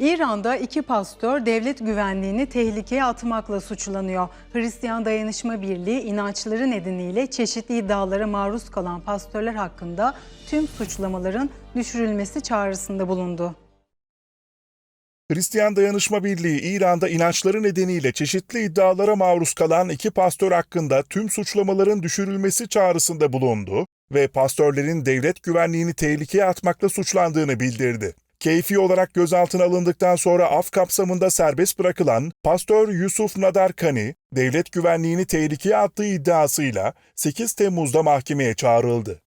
İran'da iki pastör devlet güvenliğini tehlikeye atmakla suçlanıyor. Hristiyan Dayanışma Birliği inançları nedeniyle çeşitli iddialara maruz kalan pastörler hakkında tüm suçlamaların düşürülmesi çağrısında bulundu. Hristiyan Dayanışma Birliği İran'da inançları nedeniyle çeşitli iddialara maruz kalan iki pastör hakkında tüm suçlamaların düşürülmesi çağrısında bulundu ve pastörlerin devlet güvenliğini tehlikeye atmakla suçlandığını bildirdi. Keyfi olarak gözaltına alındıktan sonra af kapsamında serbest bırakılan pastör Yusuf Nadar Kani, devlet güvenliğini tehlikeye attığı iddiasıyla 8 Temmuz'da mahkemeye çağrıldı.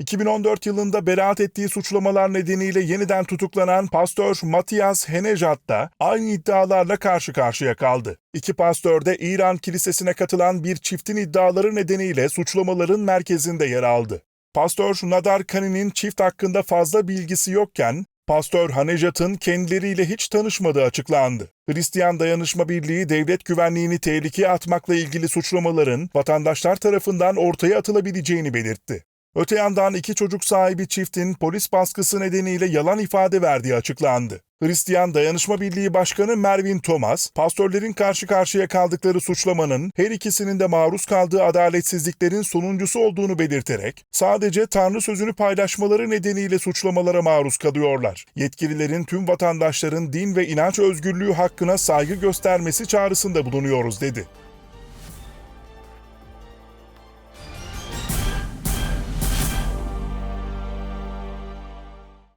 2014 yılında beraat ettiği suçlamalar nedeniyle yeniden tutuklanan pastör Matias Henejat da aynı iddialarla karşı karşıya kaldı. İki pastör de İran kilisesine katılan bir çiftin iddiaları nedeniyle suçlamaların merkezinde yer aldı. Pastör Nadar Kani'nin çift hakkında fazla bilgisi yokken, Pastör Hanejat'ın kendileriyle hiç tanışmadığı açıklandı. Hristiyan Dayanışma Birliği devlet güvenliğini tehlikeye atmakla ilgili suçlamaların vatandaşlar tarafından ortaya atılabileceğini belirtti. Öte yandan iki çocuk sahibi çiftin polis baskısı nedeniyle yalan ifade verdiği açıklandı. Hristiyan Dayanışma Birliği Başkanı Mervin Thomas, pastörlerin karşı karşıya kaldıkları suçlamanın her ikisinin de maruz kaldığı adaletsizliklerin sonuncusu olduğunu belirterek, sadece Tanrı sözünü paylaşmaları nedeniyle suçlamalara maruz kalıyorlar. Yetkililerin tüm vatandaşların din ve inanç özgürlüğü hakkına saygı göstermesi çağrısında bulunuyoruz dedi.